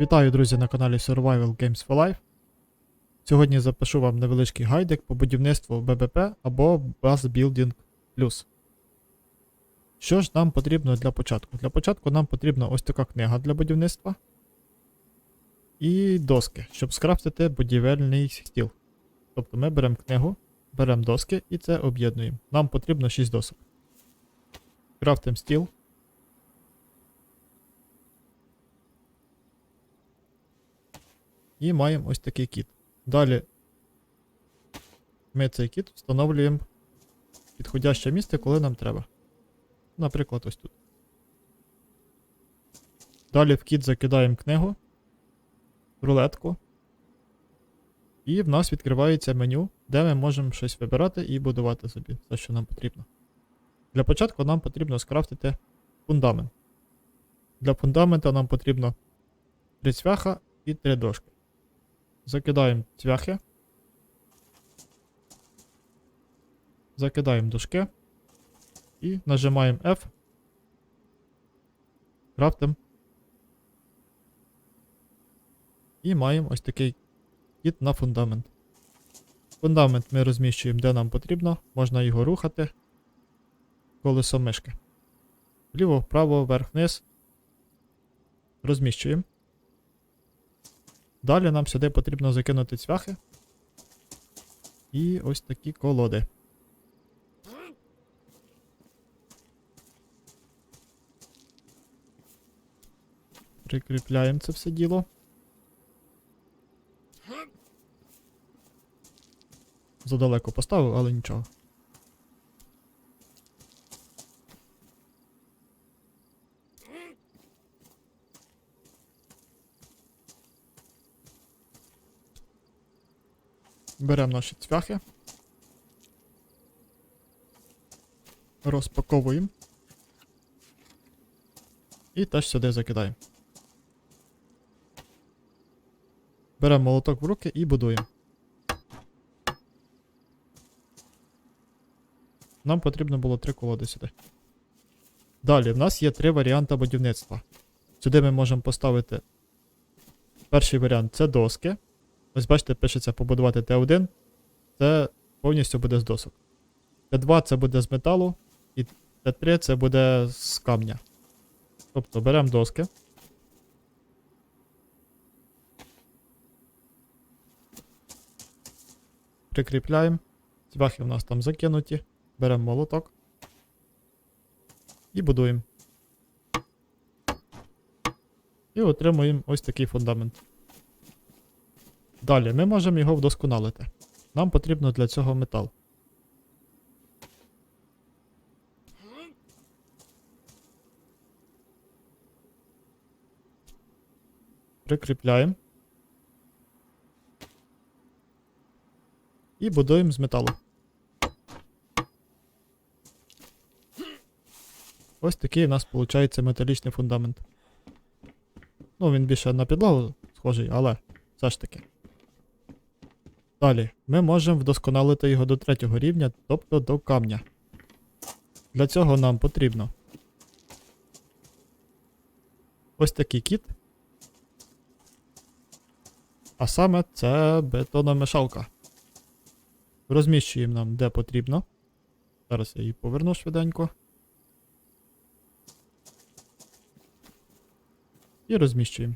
Вітаю, друзі, на каналі Survival Games for Life. Сьогодні запишу вам невеличкий гайдик по будівництву ББП або Bus Building Plus. Що ж нам потрібно для початку? Для початку нам потрібна ось така книга для будівництва і доски, щоб скрафтити будівельний стіл. Тобто ми беремо книгу, беремо доски і це об'єднуємо. Нам потрібно 6 досок. Крафтимо стіл. І маємо ось такий кіт. Далі ми цей кіт встановлюємо підходяще місце, коли нам треба. Наприклад, ось тут. Далі в кіт закидаємо книгу, рулетку. І в нас відкривається меню, де ми можемо щось вибирати і будувати собі все, що нам потрібно. Для початку нам потрібно скрафтити фундамент. Для фундамента нам потрібно 3 цвяха і 3 дошки. Закидаємо цвяхи. Закидаємо дошки. І нажимаємо F. Крафтим. І маємо ось такий кіт на фундамент. Фундамент ми розміщуємо де нам потрібно. Можна його рухати колесом мишки. Вліво, вправо, вверх, вниз. Розміщуємо. Далі нам сюди потрібно закинути цвяхи. І ось такі колоди. Прикріпляємо це все діло. Задалеко поставив, але нічого. Беремо наші цвяхи. Розпаковуємо. І теж сюди закидаємо. Беремо молоток в руки і будуємо. Нам потрібно було три колоди сюди. Далі, в нас є три варіанти будівництва. Сюди ми можемо поставити. Перший варіант це доски. Ось бачите, пишеться побудувати Т1. Це повністю буде з досок. Т2 це буде з металу, і Т3 це буде з камня. Тобто беремо доски. Прикріпляємо. Цвяхи в нас там закинуті. Беремо молоток. І будуємо. І отримуємо ось такий фундамент. Далі ми можемо його вдосконалити. Нам потрібно для цього метал. Прикріпляємо. І будуємо з металу. Ось такий у нас виходить металічний фундамент. Ну, він більше на підлогу схожий, але все ж таки. Далі, ми можемо вдосконалити його до третього рівня, тобто до камня. Для цього нам потрібно ось такий кіт. А саме це бетономішалка. Розміщуємо нам де потрібно. Зараз я її поверну швиденько. І розміщуємо.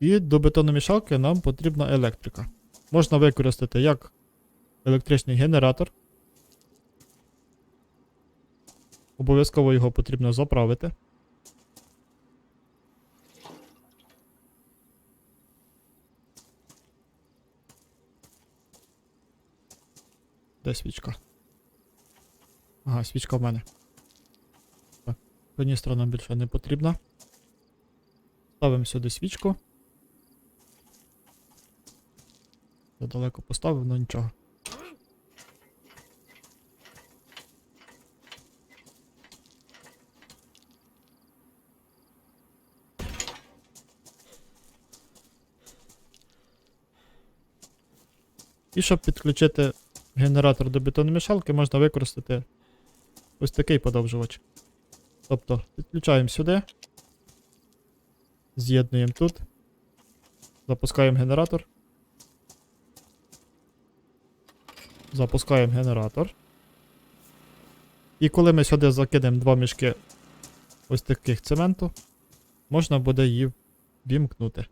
І до бетономішалки нам потрібна електрика. Можна використати як електричний генератор. Обов'язково його потрібно заправити. Де свічка? Ага, свічка в мене. Так, каністра нам більше не потрібна. Ставимо сюди свічку. Я далеко поставив, але нічого. І щоб підключити генератор до бетономішалки, можна використати ось такий подовжувач. Тобто підключаємо сюди. З'єднуємо тут. Запускаємо генератор. Запускаємо генератор. І коли ми сюди закинемо два мішки ось таких цементу, можна буде її вімкнути.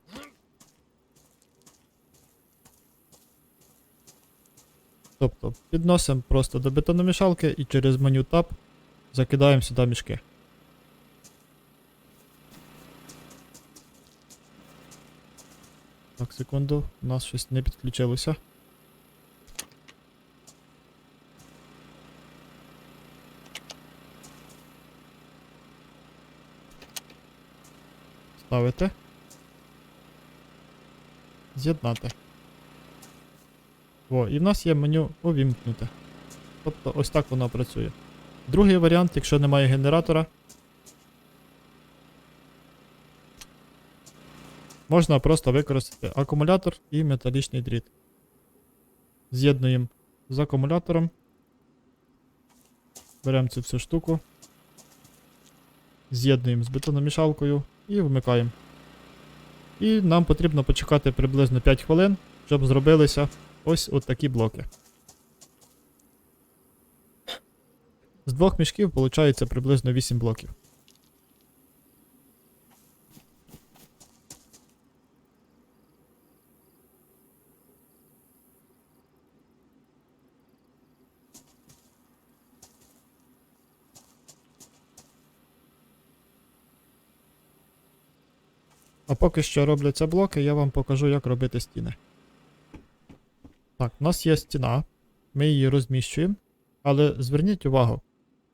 Тобто підносимо просто до бетономішалки і через меню Tab закидаємо сюди мішки. Так, секунду, у нас щось не підключилося. Ставити. З'єднати. О, і в нас є меню увімкнути. Тобто ось так воно працює. Другий варіант, якщо немає генератора. Можна просто використати акумулятор і металічний дріт. З'єднуємо з акумулятором. Беремо цю всю штуку. З'єднуємо з бетономішалкою і вмикаємо. І нам потрібно почекати приблизно 5 хвилин, щоб зробилися ось от такі блоки. З двох мішків виходить приблизно 8 блоків. А поки що робляться блоки, я вам покажу, як робити стіни. Так, у нас є стіна, ми її розміщуємо, але зверніть увагу,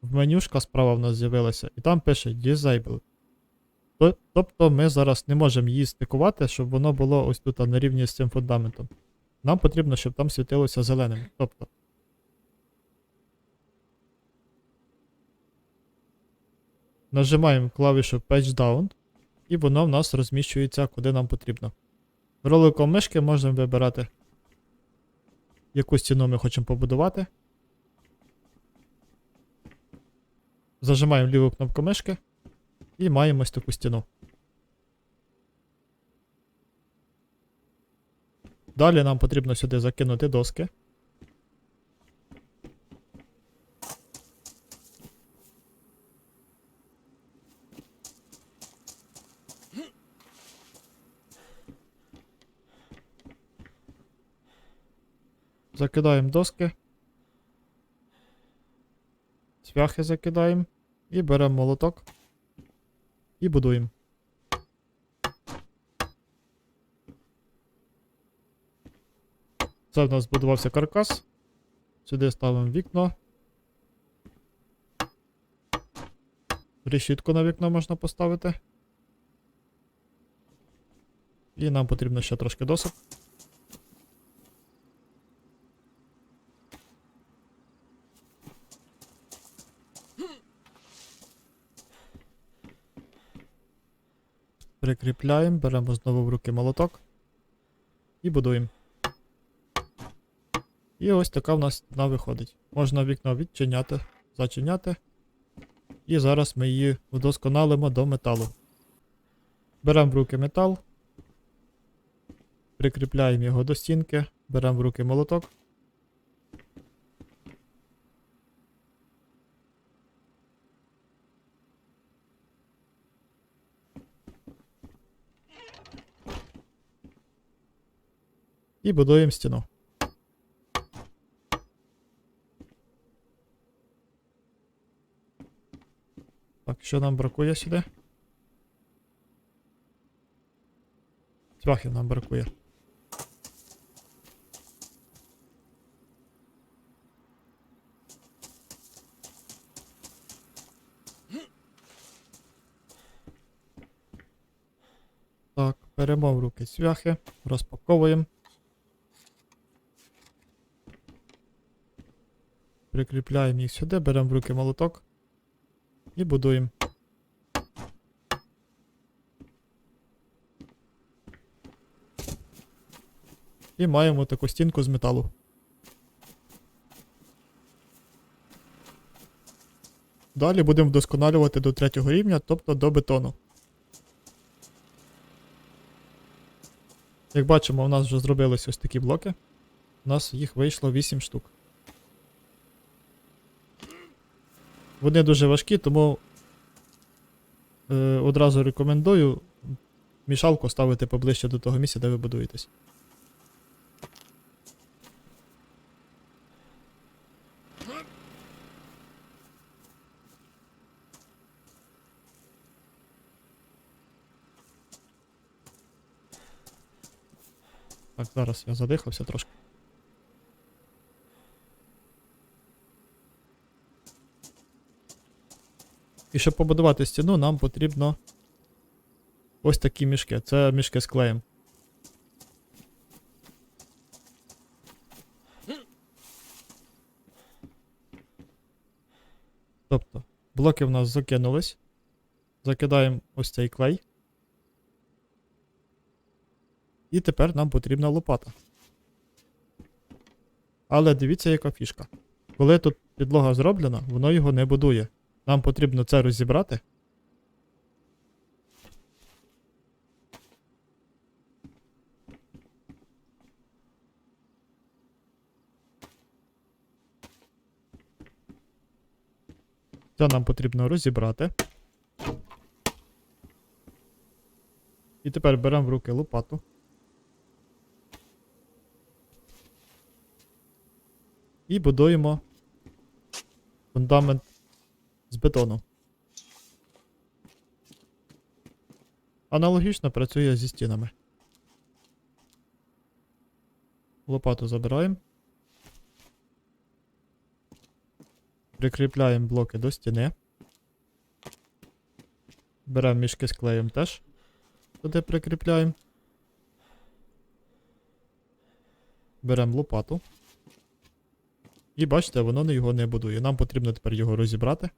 в менюшка справа в нас з'явилася, і там пише Disable. Тобто ми зараз не можемо її стикувати, щоб воно було ось тут на рівні з цим фундаментом. Нам потрібно, щоб там світилося зеленим. Тобто. Нажимаємо клавішу Patch Down, і воно в нас розміщується куди нам потрібно. Роликом мишки можемо вибирати, яку стіну ми хочемо побудувати. Зажимаємо ліву кнопку мишки і маємо ось таку стіну. Далі нам потрібно сюди закинути доски. Закидаємо доски. Цвяхи закидаємо. І беремо молоток. І будуємо. Це в нас збудувався каркас. Сюди ставимо вікно. Решітку на вікно можна поставити. І нам потрібно ще трошки досок. Прикріпляємо, беремо знову в руки молоток і будуємо. І ось така в нас стіна виходить. Можна вікно відчиняти, зачиняти. І зараз ми її вдосконалимо до металу. Беремо в руки метал, прикріпляємо його до стінки, беремо в руки молоток. І будуємо стіну. Так, що нам бракує сюди? Цвяхів нам бракує. Так, беремо в руки цвяхи, розпаковуємо. Прикріпляємо їх сюди, беремо в руки молоток і будуємо. І маємо таку стінку з металу. Далі будемо вдосконалювати до третього рівня, тобто до бетону. Як бачимо, у нас вже зробились ось такі блоки. У нас їх вийшло 8 штук. Вони дуже важкі, тому е, одразу рекомендую мішалку ставити поближче до того місця, де ви будуєтесь. Так, зараз я задихався трошки. І щоб побудувати стіну, нам потрібно ось такі мішки. Це мішки з клеєм. Тобто, блоки в нас закинулись. Закидаємо ось цей клей. І тепер нам потрібна лопата. Але дивіться, яка фішка. Коли тут підлога зроблена, воно його не будує. Нам потрібно це розібрати. Це нам потрібно розібрати. І тепер беремо в руки лопату. І будуємо фундамент з бетону. Аналогічно працює зі стінами. Лопату забираємо. Прикріпляємо блоки до стіни. Беремо мішки з клеєм теж. Туди прикріпляємо. Беремо лопату. І бачите, воно його не будує. Нам потрібно тепер його розібрати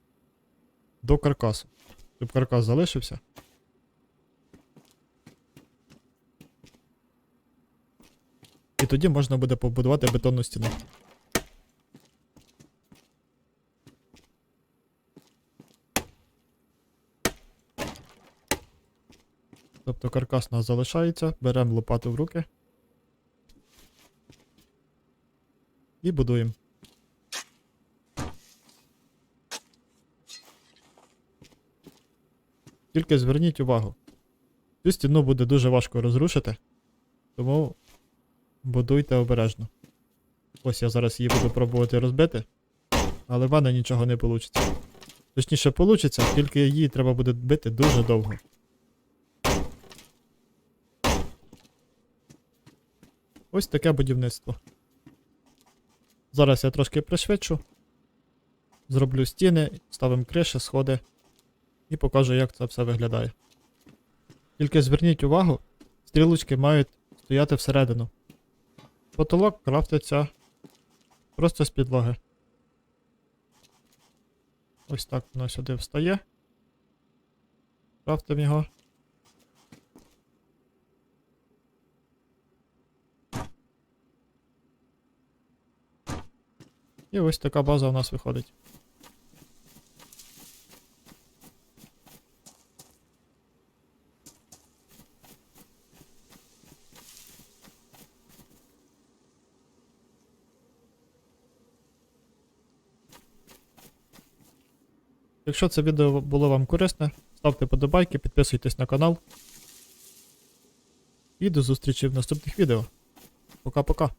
до каркасу. Щоб каркас залишився. І тоді можна буде побудувати бетонну стіну. Тобто каркас у нас залишається, беремо лопату в руки. І будуємо. Тільки зверніть увагу. Цю стіну буде дуже важко розрушити, тому будуйте обережно. Ось я зараз її буду пробувати розбити, але в мене нічого не вийде. Точніше, вийде, тільки її треба буде бити дуже довго. Ось таке будівництво. Зараз я трошки пришвидшу. Зроблю стіни, ставимо криші, сходи і покажу, як це все виглядає. Тільки зверніть увагу, стрілочки мають стояти всередину. Потолок крафтиться просто з підлоги. Ось так воно сюди встає. Крафтимо його. І ось така база у нас виходить. Якщо це відео було вам корисне, ставте подобайки, підписуйтесь на канал. І до зустрічі в наступних відео. Пока-пока.